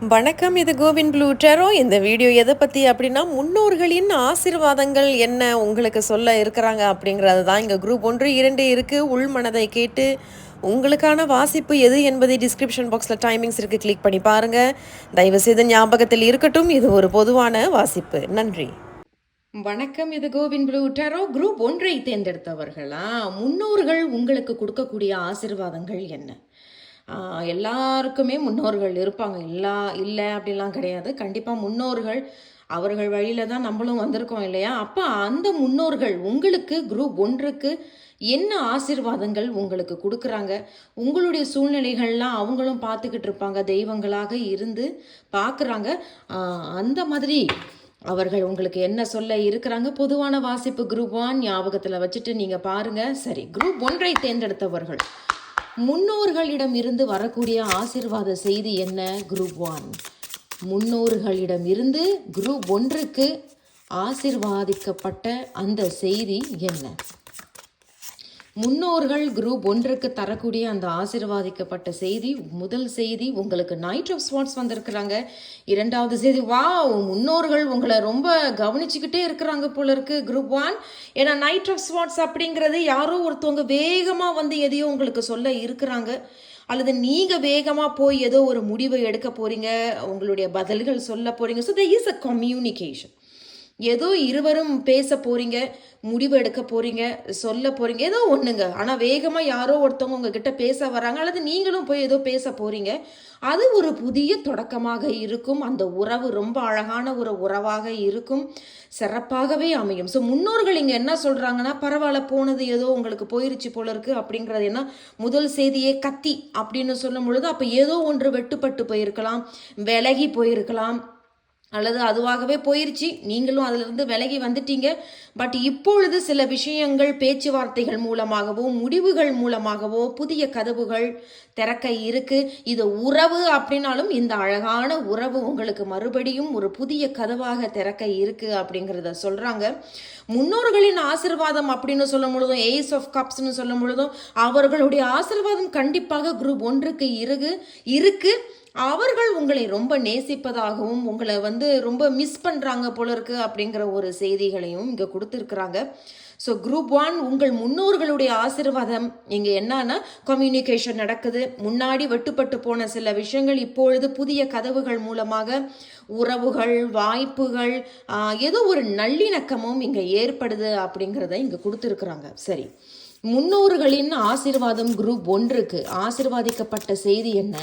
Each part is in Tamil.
வணக்கம் இது கோவின் ப்ளூ டெரோ. இந்த வீடியோ எதை பற்றி அப்படின்னா முன்னோர்களின் ஆசீர்வாதங்கள் என்ன உங்களுக்கு சொல்ல இருக்கிறாங்க அப்படிங்கிறது தான். இங்கே குரூப் ஒன்று இரண்டு இருக்குது உள்மனதை கேட்டு உங்களுக்கான வாசிப்பு எது என்பதை டிஸ்கிரிப்ஷன் பாக்ஸில் டைமிங்ஸ் இருக்குது கிளிக் பண்ணி பாருங்கள் தயவுசெய்து ஞாபகத்தில் இருக்கட்டும். இது ஒரு பொதுவான வாசிப்பு. நன்றி. வணக்கம் இது கோவின் ப்ளூ டெரோ. குரூப் ஒன்றை தேர்ந்தெடுத்தவர்களா? முன்னோர்கள் உங்களுக்கு கொடுக்கக்கூடிய ஆசீர்வாதங்கள் என்ன? எல்லாருக்குமே முன்னோர்கள் இருப்பாங்க. எல்லா இல்லை அப்படிலாம் கிடையாது. கண்டிப்பாக முன்னோர்கள் அவர்கள் வழியில தான் நம்மளும் வந்திருக்கோம் இல்லையா? அப்போ அந்த முன்னோர்கள் உங்களுக்கு குரூப் ஒன்றுக்கு என்ன ஆசீர்வாதங்கள் உங்களுக்கு கொடுக்குறாங்க? உங்களுடைய சூழ்நிலைகள்லாம் அவங்களும் பார்த்துக்கிட்டு இருப்பாங்க. தெய்வங்களாக இருந்து பார்க்குறாங்க. அந்த மாதிரி அவர்கள் உங்களுக்கு என்ன சொல்ல இருக்கிறாங்க? பொதுவான வாசிப்பு குரூப் ஒன் ஞாபகத்தில் வச்சுட்டு நீங்கள் பாருங்கள் சரி குரூப் ஒன்றை தேர்ந்தெடுத்தவர்கள். முன்னோர்களிடம் இருந்து வரக்கூடிய ஆசிர்வாத செய்தி என்ன? குரூப் ஒன் முன்னோர்களிடம் இருந்து குரூப் ஒன்றுக்கு ஆசிர்வாதிக்கப்பட்ட அந்த செய்தி என்ன? முன்னோர்கள் குரூப் ஒன்றுக்கு தரக்கூடிய அந்த ஆசிர்வாதிக்கப்பட்ட செய்தி முதல் செய்தி உங்களுக்கு நைட் ஆஃப் ஸ்வாட்ஸ் வந்திருக்கிறாங்க. இரண்டாவது செய்தி வா முன்னோர்கள் உங்களை ரொம்ப கவனிச்சுக்கிட்டே இருக்கிறாங்க போல இருக்கு குரூப் ஒன் ஏன்னா நைட் ஆஃப் ஸ்வாட்ஸ் அப்படிங்கிறது யாரோ ஒருத்தவங்க வேகமாக வந்து எதையோ உங்களுக்கு சொல்ல இருக்கிறாங்க. அல்லது நீங்கள் வேகமாக போய் ஏதோ ஒரு முடிவை எடுக்க போறீங்க உங்களுடைய பதில்கள் சொல்ல போறீங்க. So the is a communication ஏதோ இருவரும் பேச போறீங்க முடிவு எடுக்க போறீங்க சொல்ல போறீங்க ஏதோ ஒண்ணுங்க. ஆனா வேகமா யாரோ ஒருத்தவங்க உங்ககிட்ட பேச வராங்க அல்லது நீங்களும் போய் ஏதோ பேச போறீங்க அது ஒரு புதிய தொடக்கமாக இருக்கும். அந்த உறவு ரொம்ப அழகான ஒரு உறவாக இருக்கும். சிறப்பாகவே அமையும். ஸோ முன்னோர்கள் இங்க என்ன சொல்றாங்கன்னா பரவாயில்ல போனது ஏதோ உங்களுக்கு போயிருச்சு போல இருக்கு அப்படிங்கிறது என்ன? முதல் செய்தியே கத்தி அப்படின்னு சொல்லும் பொழுது அப்ப ஏதோ ஒன்று வெட்டுப்பட்டு போயிருக்கலாம் விலகி போயிருக்கலாம். அல்லது அதுவாகவே போயிருச்சு. நீங்களும் அதிலிருந்து விலகி வந்துட்டீங்க. பட் இப்பொழுது சில விஷயங்கள் பேச்சுவார்த்தைகள் மூலமாகவோ முடிவுகள் மூலமாகவோ புதிய கதவுகள் திறக்க இருக்கு. இது உறவு அப்படின்னாலும் இந்த அழகான உறவு உங்களுக்கு மறுபடியும் ஒரு புதிய கதவாக திறக்க இருக்கு அப்படிங்கிறத சொல்றாங்க. முன்னோர்களின் ஆசிர்வாதம் அப்படின்னு சொல்லும் பொழுதும் ஏஸ் ஆஃப் கப்ஸ்னு சொல்லும் பொழுதும் அவர்களுடைய ஆசிர்வாதம் கண்டிப்பாக குரூப் ஒன்றுக்கு இருக்கு. இருக்கு. அவர்கள் உங்களை ரொம்ப நேசிப்பதாகவும் உங்களை வந்து ரொம்ப மிஸ் பண்ணுறாங்க போல இருக்கு அப்படிங்கிற ஒரு செய்திகளையும் இங்கே கொடுத்துருக்குறாங்க. ஸோ குரூப் ஒன் உங்கள் முன்னோர்களுடைய ஆசிர்வாதம். இங்கே என்னன்னா கம்யூனிகேஷன் நடக்குது. முன்னாடி வெட்டுப்பட்டு போன சில விஷயங்கள் இப்பொழுது புதிய கதவுகள் மூலமாக உறவுகள் வாய்ப்புகள் ஏதோ ஒரு நல்லிணக்கமும் இங்கே ஏற்படுது அப்படிங்கிறத இங்கே கொடுத்துருக்குறாங்க. சரி. முன்னோர்களின் ஆசிர்வாதம் குரூப் ஒன்றுக்கு. ஆசிர்வாதிக்கப்பட்ட செய்தி என்ன?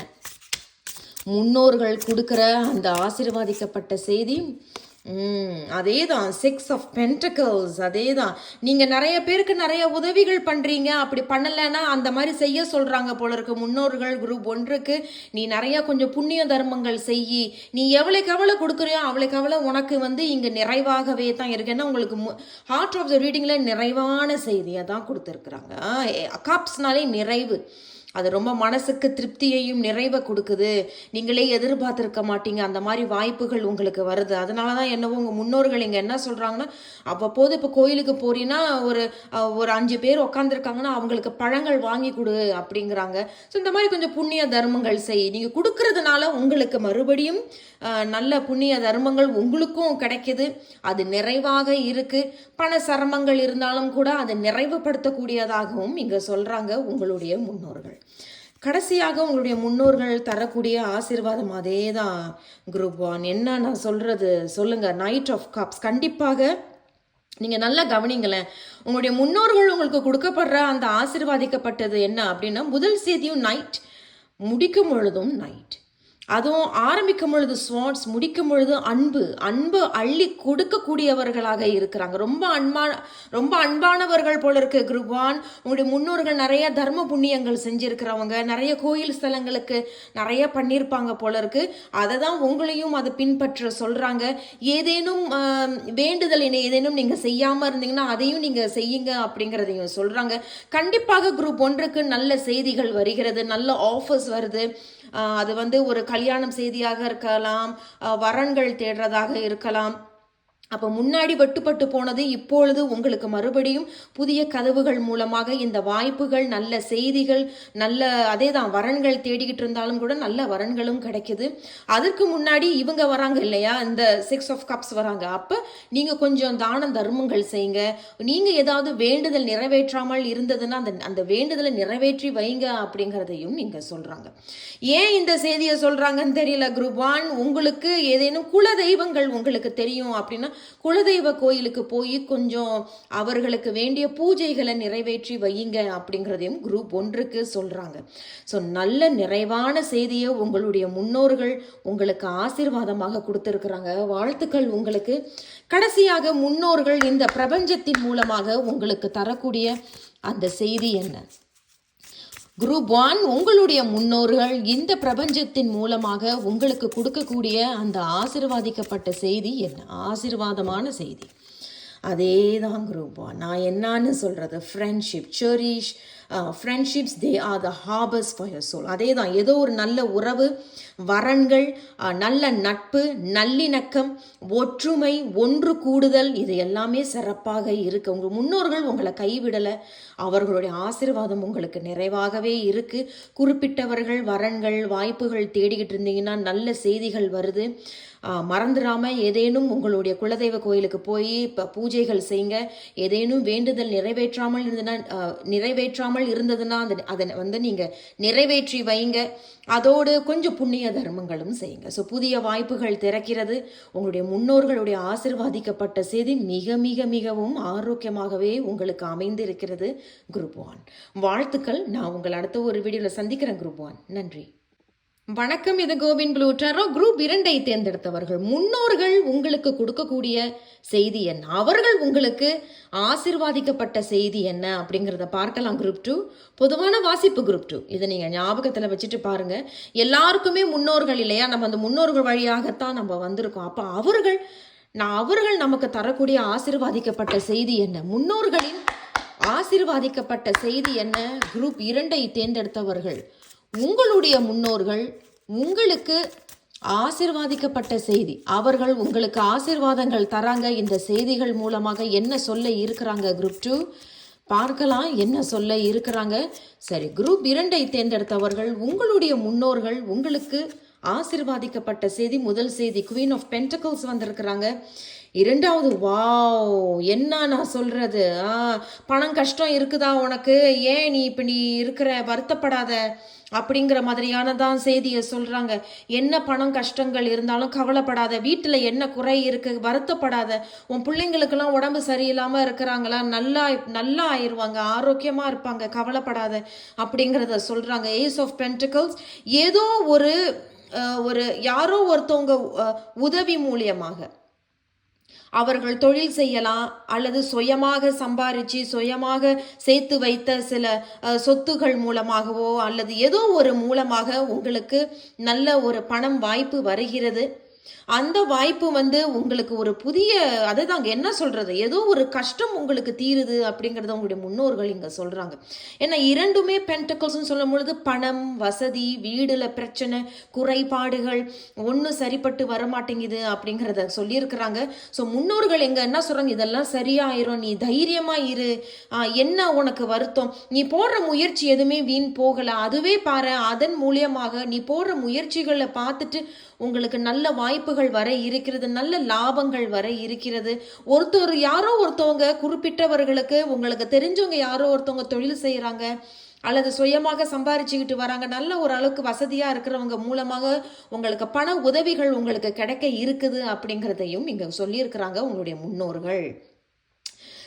முன்னோர்கள் கொடுக்குற அந்த ஆசீர்வாதிக்கப்பட்ட செய்தி அதே தான் சிக்ஸ் ஆஃப் பென்டக்கல்ஸ் அதே தான் நீங்கள் நிறைய பேருக்கு நிறைய உதவிகள் பண்ணுறீங்க அப்படி பண்ணலைன்னா அந்த மாதிரி செய்ய சொல்கிறாங்க போல இருக்கு. முன்னோர்கள் குரூப் ஒன்றுக்கு நீ நிறையா கொஞ்சம் புண்ணிய தர்மங்கள் செய்யி. நீ எவ்வளோக்கு எவ்வளோ கொடுக்குறியோ அவ்வளோ கவலை உனக்கு வந்து இங்கே நிறைவாகவே தான் இருக்கு. ஏன்னா உங்களுக்கு ஹார்ட் ஆஃப் த ரீடிங்கில் நிறைவான செய்தியை தான் கொடுத்துருக்குறாங்க. காப்ஸ்னாலே நிறைவு. அது ரொம்ப மனசுக்கு திருப்தியையும் நிறைவை கொடுக்குது. நீங்களே எதிர்பார்த்துருக்க மாட்டீங்க. அந்த மாதிரி வாய்ப்புகள் உங்களுக்கு வருது. அதனால தான் என்னவோ உங்கள் முன்னோர்கள் இங்கே என்ன சொல்கிறாங்கன்னா அவ்வப்போது இப்போ கோயிலுக்கு போறீங்கன்னா ஒரு ஒரு அஞ்சு பேர் உட்காந்துருக்காங்கன்னா அவங்களுக்கு பழங்கள் வாங்கி கொடு அப்படிங்கிறாங்க. ஸோ இந்த மாதிரி கொஞ்சம் புண்ணிய தர்மங்கள் செய். நீங்கள் கொடுக்கறதுனால உங்களுக்கு மறுபடியும் நல்ல புண்ணிய தர்மங்கள் உங்களுக்கும் கிடைக்குது. அது நிறைவாக இருக்குது பண சிரமங்கள் இருந்தாலும் கூட அதை நிறைவுபடுத்தக்கூடியதாகவும் இங்கே சொல்கிறாங்க உங்களுடைய முன்னோர்கள். கடைசியாக உங்களுடைய முன்னோர்கள் தரக்கூடிய ஆசீர்வாதம் அதே தான் குரூப் ஒன். என்ன நான் சொல்கிறது சொல்லுங்கள் நைட் ஆஃப் கப்ஸ் கண்டிப்பாக நீங்கள் நல்லா கவனிங்களேன். உங்களுடைய முன்னோர்கள் உங்களுக்கு கொடுக்கப்படுற அந்த ஆசிர்வாதிக்கப்பட்டது என்ன அப்படின்னா முதல் செய்தியும் நைட் முடிக்கும் பொழுதும் நைட் அதுவும் ஆரம்பிக்கும் பொழுது ஸ்வாட்ஸ் முடிக்கும் பொழுது அன்பு. அன்பு அள்ளி கொடுக்கக்கூடியவர்களாக இருக்கிறாங்க. ரொம்ப அன்பான ரொம்ப அன்பானவர்கள் போல இருக்கு குருவான். உங்களுடைய முன்னோர்கள் நிறைய தர்ம புண்ணியங்கள் செஞ்சிருக்கிறவங்க. நிறைய கோயில் ஸ்தலங்களுக்கு நிறைய பண்ணியிருப்பாங்க போல இருக்கு. அதை தான் உங்களையும் அதை பின்பற்ற சொல்றாங்க. ஏதேனும் வேண்டுதல் என்ன ஏதேனும் நீங்க செய்யாம இருந்தீங்கன்னா அதையும் நீங்க செய்யுங்க அப்படிங்கிறதையும் சொல்றாங்க. கண்டிப்பாக குரூப் ஒன்றுக்கு நல்ல செய்திகள் வருகிறது. நல்ல ஆஃபர்ஸ் வருது. அது வந்து ஒரு கல்யாணம் செய்தியாக இருக்கலாம் வரன்கள் தேடுறதாக இருக்கலாம். அப்போ முன்னாடி வெட்டுப்பட்டு போனது இப்பொழுது உங்களுக்கு மறுபடியும் புதிய கதவுகள் மூலமாக இந்த வாய்ப்புகள் நல்ல செய்திகள் நல்ல அதே தான் வரன்கள் தேடிக்கிட்டு இருந்தாலும் கூட நல்ல வரன்களும் கிடைக்குது. அதற்கு முன்னாடி இவங்க வராங்க இல்லையா? இந்த சிக்ஸ் ஆஃப் கப்ஸ் வராங்க. அப்போ நீங்கள் கொஞ்சம் தான தர்மங்கள் செய்யுங்க. நீங்கள் ஏதாவது வேண்டுதல் நிறைவேற்றாமல் இருந்ததுன்னா அந்த அந்த வேண்டுதலை நிறைவேற்றி வைங்க அப்படிங்கிறதையும் இங்கே சொல்கிறாங்க ஏன் இந்த செய்தியை சொல்கிறாங்கன்னு தெரியல? குரூப் ஒன் உங்களுக்கு ஏதேனும் குல தெய்வங்கள் உங்களுக்கு தெரியும் அப்படின்னா குலதெய்வ கோயிலுக்கு போய் கொஞ்சம் அவர்களுக்கு வேண்டிய பூஜைகளை நிறைவேற்றி வையுங்க அப்படிங்கிறதையும் குரூப் ஒன்றுக்கு சொல்கிறாங்க ஸோ நல்ல நிறைவான செய்தியை உங்களுடைய முன்னோர்கள் உங்களுக்கு ஆசீர்வாதமாக கொடுத்துருக்குறாங்க. வாழ்த்துக்கள் உங்களுக்கு. கடைசியாக முன்னோர்கள் இந்த பிரபஞ்சத்தின் மூலமாக உங்களுக்கு தரக்கூடிய அந்த செய்தி என்ன? குரூப் ஒன் உங்களுடைய முன்னோர்கள் இந்த பிரபஞ்சத்தின் மூலமாக உங்களுக்கு கொடுக்கக்கூடிய அந்த ஆசிர்வாதிக்கப்பட்ட செய்தி என்ன? ஆசிர்வாதமான செய்தி. அதே தான் குரூப் ஒன். நான் என்னான்னு சொல்கிறது friendship cherish friendships they are the harbours for your soul அதே தான் ஏதோ ஒரு நல்ல உறவு வரன்கள் uh, நல்ல நட்பு நல்லிணக்கம் ஒற்றுமை ஒன்று கூடுதல் இது எல்லாமே சிறப்பாக இருக்கு. உங்கள் முன்னோர்கள் உங்களை கைவிடலை அவர்களுடைய ஆசீர்வாதம் உங்களுக்கு நிறைவாகவே இருக்கு. குறிப்பிட்டவர்கள் வரன்கள் வாய்ப்புகள் தேடிக்கிட்டு இருந்தீங்கன்னா நல்ல செய்திகள் வருது. Uh, மறந்துடாமல் ஏதேனும் உங்களுடைய குலதெய்வ கோயிலுக்கு போய் இப்போ பூஜைகள் செய்யுங்க ஏதேனும் வேண்டுதல் நிறைவேற்றாமல் இருந்ததுன்னா uh, நிறைவேற்றாமல் நாள் இருந்ததுன்னா அந்த அதை வந்து நீங்கள் நிறைவேற்றி வைங்க. அதோடு கொஞ்சம் புண்ணிய தர்மங்களும் செய்யுங்க. ஸோ புதிய வாய்ப்புகள் திறக்கிறது. உங்களுடைய முன்னோர்களுடைய ஆசிர்வாதிக்கப்பட்ட செய்தி மிக மிக மிகவும் ஆரோக்கியமாகவே உங்களுக்கு அமைந்திருக்கிறது. குரூப் ஒன் வாழ்த்துக்கள். நான் உங்களை அடுத்த ஒரு வீடியோவில் சந்திக்கிறேன் குரூப் ஒன் நன்றி. வணக்கம் இது கோவின் ப்ளூ குரூப் இரண்டை தேர்ந்தெடுத்தவர்கள் முன்னோர்கள் உங்களுக்கு கொடுக்கக்கூடிய செய்தி என்ன? அவர்கள் உங்களுக்கு ஆசிர்வாதிக்கப்பட்ட செய்தி என்ன அப்படிங்கிறத பார்க்கலாம் குரூப் டூ பொதுவான வாசிப்பு குரூப் டூ இதை நீங்கள் ஞாபகத்தில் வச்சுட்டு பாருங்கள் எல்லாருக்குமே முன்னோர்கள் இல்லையா? நம்ம அந்த முன்னோர்கள் வழியாகத்தான் நம்ம வந்திருக்கோம். அப்போ அவர்கள் நான் அவர்கள் நமக்கு தரக்கூடிய ஆசிர்வாதிக்கப்பட்ட செய்தி என்ன? முன்னோர்களின் ஆசிர்வாதிக்கப்பட்ட செய்தி என்ன? குரூப் இரண்டை தேர்ந்தெடுத்தவர்கள் உங்களுடைய முன்னோர்கள் உங்களுக்கு ஆசிர்வாதிக்கப்பட்ட செய்தி. அவர்கள் உங்களுக்கு ஆசிர்வாதங்கள் தராங்க. இந்த செய்திகள் மூலமாக என்ன சொல்ல இருக்கிறாங்க குரூப் டூ பார்க்கலாம். என்ன சொல்ல இருக்கிறாங்க? சரி குரூப் இரண்டை தேர்ந்தெடுத்தவர்கள் உங்களுடைய முன்னோர்கள் உங்களுக்கு ஆசிர்வாதிக்கப்பட்ட செய்தி. முதல் செய்தி குவீன் ஆஃப் பென்டகல்ஸ் வந்திருக்கிறாங்க. இரண்டாவது வாவ் என்ன நான் சொல்றது? ஆ பணம் கஷ்டம் இருக்குதா உனக்கு? ஏன் நீ இப்ப நீ இருக்கிற? வருத்தப்படாத. அப்படிங்கிற மாதிரியான தான் செய்தியை சொல்கிறாங்க என்ன பணம் கஷ்டங்கள் இருந்தாலும் கவலைப்படாத. வீட்டில் என்ன குறை இருக்குது வருத்தப்படாத. உன் பிள்ளைங்களுக்கெல்லாம் உடம்பு சரியில்லாமல் இருக்கிறாங்களா? நல்லா நல்லா ஆயிடுவாங்க ஆரோக்கியமாக இருப்பாங்க கவலைப்படாத அப்படிங்கிறத சொல்கிறாங்க ஏஸ் ஆஃப் பென்டிகல்ஸ் ஏதோ ஒரு ஒரு யாரோ ஒருத்தவங்க உதவி மூலியமாக. அவர்கள் தொழில் செய்யலாம் அல்லது சுயமாக சம்பாரித்து சுயமாக சேர்த்து வைத்த சில சொத்துகள் மூலமாகவோ அல்லது ஏதோ ஒரு மூலமாக உங்களுக்கு நல்ல ஒரு பணம் வாய்ப்பு வருகிறது. அந்த வாய்ப்பு வந்து உங்களுக்கு ஒரு புதிய அதுதாங்க என்ன சொல்றது? ஏதோ ஒரு கஷ்டம் உங்களுக்கு தீருது அப்படிங்கறத உங்களுடைய முன்னோர்கள் இங்க சொல்றாங்க. ஏன்னா இரண்டுமே பென்டக்கல்ஸ்னு சொல்லும் பொழுது பணம் வசதி வீடுல பிரச்சனை குறைபாடுகள் ஒன்றும் சரிப்பட்டு வரமாட்டேங்குது அப்படிங்கிறத சொல்லியிருக்கிறாங்க. ஸோ முன்னோர்கள் எங்க என்ன சொல்றாங்க? இதெல்லாம் சரியாயிரும். நீ தைரியமா இரு. என்ன உனக்கு வருத்தம்? நீ போடுற முயற்சி எதுவுமே வீண் போகல. அதுவே பாரு அதன் மூலியமாக நீ போடுற முயற்சிகளை பார்த்துட்டு உங்களுக்கு நல்ல வாய்ப்புகள் வர இருக்கிறது நல்ல லாபங்கள் வர இருக்கிறது. ஒருத்தர் யாரோ ஒருத்தவங்க குறிப்பிட்டவர்களுக்கு உங்களுக்கு தெரிஞ்சவங்க யாரோ ஒருத்தவங்க தொழில் செய்கிறாங்க அல்லது சுயமாக சம்பாரிச்சுக்கிட்டு வராங்க நல்ல ஒரு அளவுக்கு வசதியாக இருக்கிறவங்க மூலமாக உங்களுக்கு பண உதவிகள் உங்களுக்கு கிடைக்க இருக்குது அப்படிங்கிறதையும் இங்கே சொல்லியிருக்கிறாங்க உங்களுடைய முன்னோர்கள்.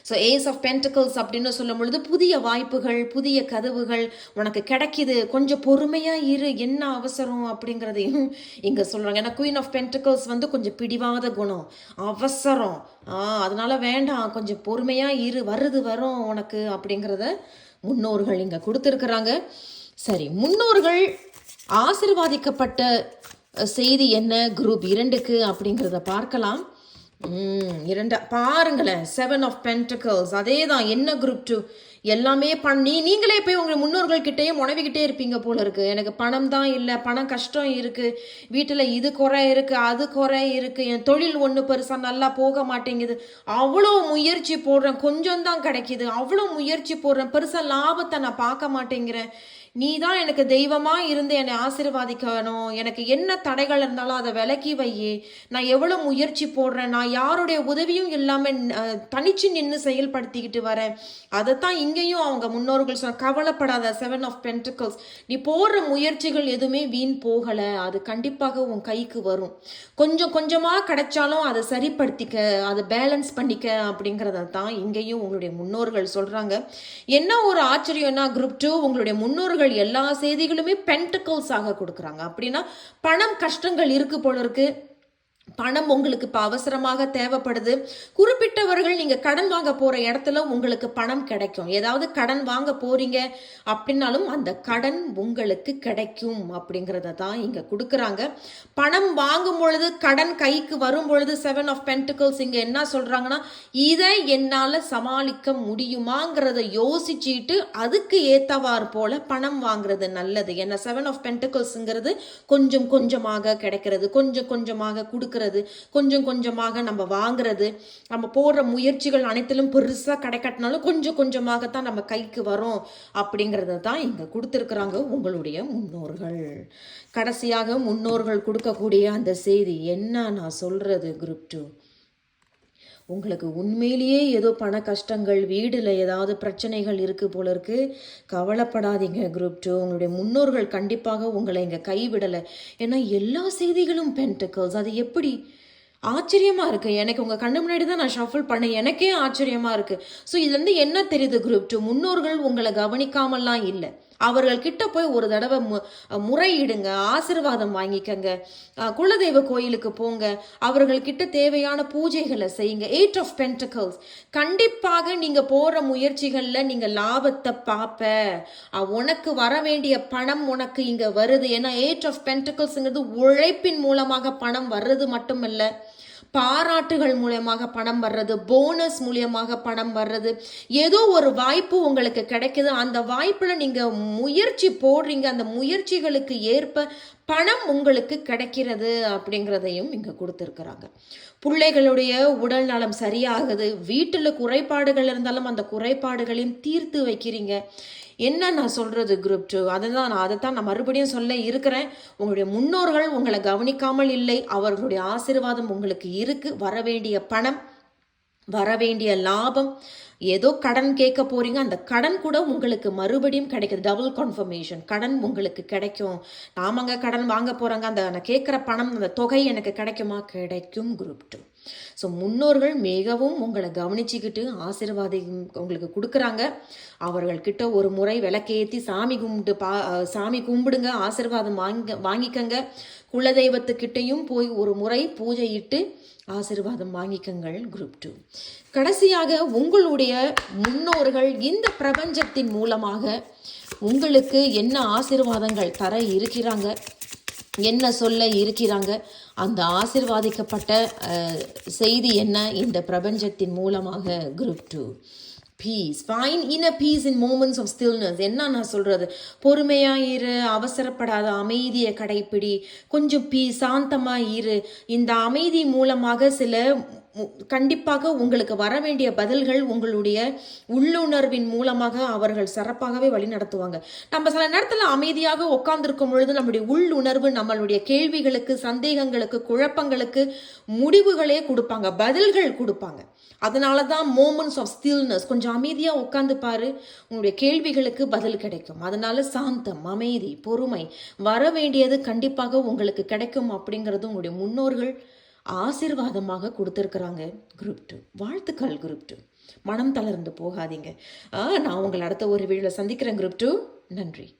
ஸோ ஏஸ் ஆஃப் பென்டிகல்ஸ் அப்படின்னு சொல்லும் பொழுது புதிய வாய்ப்புகள் புதிய கதவுகள் உனக்கு கிடைக்கிது. கொஞ்சம் பொறுமையாக இரு. என்ன அவசரம் அப்படிங்கிறதையும் இங்கே சொல்கிறாங்க ஏன்னா குயின் ஆஃப் பென்டிகல்ஸ் வந்து கொஞ்சம் பிடிவாத குணம். அவசரம். ஆ அதனால வேண்டாம். கொஞ்சம் பொறுமையாக இரு. வருது வரும் உனக்கு அப்படிங்கிறத முன்னோர்கள் இங்கே கொடுத்துருக்குறாங்க. சரி முன்னோர்கள் ஆசிர்வாதிக்கப்பட்ட செய்தி என்ன? குரூப் இரண்டுக்கு அப்படிங்கிறத பார்க்கலாம். இரண்டா பாருங்களேன் செவன் ஆஃப் பென்டக்கல்ஸ் அதே தான் என்ன குரூப் டூ எல்லாமே பண்ணி நீங்களே போய் உங்கள் முன்னோர்கள் கிட்டேயே இருப்பீங்க போல இருக்கு. எனக்கு பணம் தான் இல்லை பணம் கஷ்டம் இருக்கு. வீட்டில் இது குறை இருக்கு அது குறை இருக்கு. என் தொழில் ஒன்று பெருசாக நல்லா போக மாட்டேங்குது. அவ்வளோ முயற்சி போடுறேன் கொஞ்சம் தான் கிடைக்கிது. அவ்வளோ முயற்சி போடுறேன் பெருசாக லாபத்தை நான் பார்க்க மாட்டேங்கிறேன். நீ தான் எனக்கு தெய்வமாக இருந்து என்னை ஆசீர்வாதிக்கணும். எனக்கு என்ன தடைகள் இருந்தாலும் அதை விலக்கி வையே. நான் எவ்வளோ முயற்சி போடுறேன். நான் யாருடைய உதவியும் இல்லாமல் தனிச்சு நின்று செயல்படுத்திக்கிட்டு வரேன். அதைத்தான் இங்கேயும் அவங்க முன்னோர்கள் சொன்ன கவலைப்படாத செவன் ஆஃப் பென்டிகல்ஸ் நீ போடுற முயற்சிகள் எதுவுமே வீண் போகலை. அது கண்டிப்பாக உன் கைக்கு வரும். கொஞ்சம் கொஞ்சமாக கிடைச்சாலும் அதை சரிப்படுத்திக்க அதை பேலன்ஸ் பண்ணிக்க அப்படிங்கிறத தான் இங்கேயும் உங்களுடைய முன்னோர்கள் சொல்கிறாங்க என்ன ஒரு ஆச்சரியம்னா குரூப் டூ உங்களுடைய முன்னோர்கள் எல்லா செய்திகளுமே பென்டிகல்ஸ் ஆக கொடுக்குறாங்க. அப்படின்னா பணம் கஷ்டங்கள் இருக்கு போல இருக்கு. பணம் உங்களுக்கு இப்போ அவசரமாக தேவைப்படுது. குறிப்பிட்டவர்கள் நீங்கள் கடன் வாங்க போகிற இடத்துல உங்களுக்கு பணம் கிடைக்கும். ஏதாவது கடன் வாங்க போகிறீங்க அப்படின்னாலும் அந்த கடன் உங்களுக்கு கிடைக்கும் அப்படிங்கிறத தான் இங்கே கொடுக்குறாங்க. பணம் வாங்கும் பொழுது கடன் கைக்கு வரும் பொழுது செவன் ஆஃப் பென்டிகல்ஸ் இங்கே என்ன சொல்கிறாங்கன்னா இதை என்னால் சமாளிக்க முடியுமாங்கிறத யோசிச்சுட்டு அதுக்கு ஏற்றவாறு போல பணம் வாங்குறது நல்லது. ஏன்னா செவன் ஆஃப் பென்டிகல்ஸுங்கிறது கொஞ்சம் கொஞ்சமாக கிடைக்கிறது. கொஞ்சம் கொஞ்சமாக கொடுக்கறது கொஞ்சம் கொஞ்சமாக நம்ம வாங்குறது நம்ம போடுற முயற்சிகள் அனைத்திலும் பெருசாக கிடைக்கட்டினாலும் கொஞ்சம் கொஞ்சமாகத்தான் நம்ம கைக்கு வரும் அப்படிங்கிறத தான் இங்கே கொடுத்துருக்குறாங்க உங்களுடைய முன்னோர்கள். கடைசியாக முன்னோர்கள் கொடுக்கக்கூடிய அந்த செய்தி என்ன நான் சொல்கிறது குரூப் டூ உங்களுக்கு உண்மையிலேயே ஏதோ பண கஷ்டங்கள் வீடில் ஏதாவது பிரச்சனைகள் இருக்குது போல இருக்கு. கவலைப்படாதீங்க குரூப் டூ உங்களுடைய முன்னோர்கள் கண்டிப்பாக உங்களை இங்கே கைவிடலை. ஏன்னா எல்லா செய்திகளும் பென்டக்கல்ஸ் அது எப்படி? ஆச்சரியமாக இருக்குது எனக்கு உங்கள் கண்ணு முன்னாடி தான் நான் ஷஃபிள் பண்ணேன். எனக்கே ஆச்சரியமாக இருக்குது ஸோ இதுலேருந்து என்ன தெரியுது குரூப் டூ முன்னோர்கள் உங்களை கவனிக்காமல்லாம் இல்லை. அவர்கள் கிட்ட போய் ஒரு தடவை மு முறையிடுங்க ஆசிர்வாதம் வாங்கிக்கங்க. குலதெய்வ கோயிலுக்கு போங்க. அவர்கள் கிட்ட தேவையான பூஜைகளை செய்யுங்க. எயிட் ஆஃப் பென்டகல்ஸ் கண்டிப்பாக நீங்க போற முயற்சிகளில் நீங்க லாபத்தை பார்ப்ப உனக்கு வர வேண்டிய பணம் உனக்கு இங்க வருது. ஏன்னா எயிட் ஆஃப் பென்டகல்ஸுங்கிறது உழைப்பின் மூலமாக பணம் வர்றது மட்டும் இல்லை பாராட்டுகள் மூலியமாக பணம் வர்றது போனஸ் மூலியமாக பணம் வர்றது ஏதோ ஒரு வாய்ப்பு உங்களுக்கு கிடைக்குது. அந்த வாய்ப்புல நீங்க முயற்சி போடுறீங்க. அந்த முயற்சிகளுக்கு ஏற்ப பணம் உங்களுக்கு கிடைக்கிறது அப்படிங்கிறதையும் இங்கே கொடுத்துருக்குறாங்க. பிள்ளைகளுடைய உடல் நலம் சரியாகுது வீட்டில் குறைபாடுகள் இருந்தாலும் அந்த குறைபாடுகளையும் தீர்த்து வைக்கிறீங்க. என்ன நான் சொல்கிறது குரூப் டூ அதை தான் நான் அதை தான் நான் மறுபடியும் சொல்ல இருக்கிறேன். உங்களுடைய முன்னோர்கள் உங்களை கவனிக்காமல் இல்லை. அவர்களுடைய ஆசீர்வாதம் உங்களுக்கு இருக்குது வர வேண்டிய பணம் வர வேண்டிய லாபம் ஏதோ கடன் கேட்க போறீங்க அந்த கடன் கூட உங்களுக்கு மறுபடியும் கிடைக்கிது. டபுள் கன்ஃபர்மேஷன் கடன் உங்களுக்கு கிடைக்கும். நாமங்க கடன் வாங்க போறாங்க அந்த நான் கேட்குற பணம் அந்த தொகை எனக்கு கிடைக்குமா? கிடைக்கும் குரூப் டூ ஸோ முன்னோர்கள் மிகவும் உங்களை கவனிச்சுக்கிட்டு ஆசீர்வாதி உங்களுக்கு கொடுக்குறாங்க. அவர்கள்கிட்ட ஒரு முறை விளக்கேற்றி சாமி கும்பிட்டு பா சாமி கும்பிடுங்க ஆசீர்வாதம் வாங்க வாங்கிக்கங்க. குலதெய்வத்துக்கிட்டையும் போய் ஒரு முறை பூஜையிட்டு ஆசிர்வாதம் வாங்கிக்கங்கள் குரூப் டூ கடைசியாக உங்களுடைய முன்னோர்கள் இந்த பிரபஞ்சத்தின் மூலமாக உங்களுக்கு என்ன ஆசீர்வாதங்கள் தர இருக்கிறாங்க? என்ன சொல்ல இருக்கிறாங்க? அந்த ஆசிர்வாதிக்கப்பட்ட செய்தி என்ன? இந்த பிரபஞ்சத்தின் மூலமாக group two peace find in a peace in moments of stillness என்ன நான் சொல்கிறது பொறுமையாக இரு அவசரப்படாத அமைதியை கடைப்பிடி. கொஞ்சம் பீஸ் சாந்தமாக இரு. இந்த அமைதி மூலமாக சில கண்டிப்பாக உங்களுக்கு வர வேண்டிய பதில்கள் உங்களுடைய உள்ளுணர்வின் மூலமாக அவர்கள் சிறப்பாகவே வழி நடத்துவாங்க. நம்ம சில நேரத்தில் அமைதியாக உட்கார்ந்துருக்கும் பொழுது நம்முடைய உள்ளுணர்வு நம்மளுடைய கேள்விகளுக்கு சந்தேகங்களுக்கு குழப்பங்களுக்கு முடிவுகளே கொடுப்பாங்க பதில்கள் கொடுப்பாங்க. அதனால தான் மோமெண்ட்ஸ் ஆஃப் ஸ்டில்னஸ் கொஞ்சம் அமைதியாக உட்காந்து பாரு உங்களுடைய கேள்விகளுக்கு பதில் கிடைக்கும். அதனால சாந்தம் அமைதி பொறுமை வர வேண்டியது கண்டிப்பாக உங்களுக்கு கிடைக்கும் அப்படிங்கிறது உங்களுடைய முன்னோர்கள் ஆசீர்வாதமாக கொடுத்துருக்குறாங்க குரூப் டூ வாழ்த்துக்கள் குரூப் டூ மனம் தளர்ந்து போகாதீங்க. ஆ, நான் உங்களை அடுத்த ஒரு வீடியோவில் சந்திக்கிறேன் குரூப் டூ நன்றி.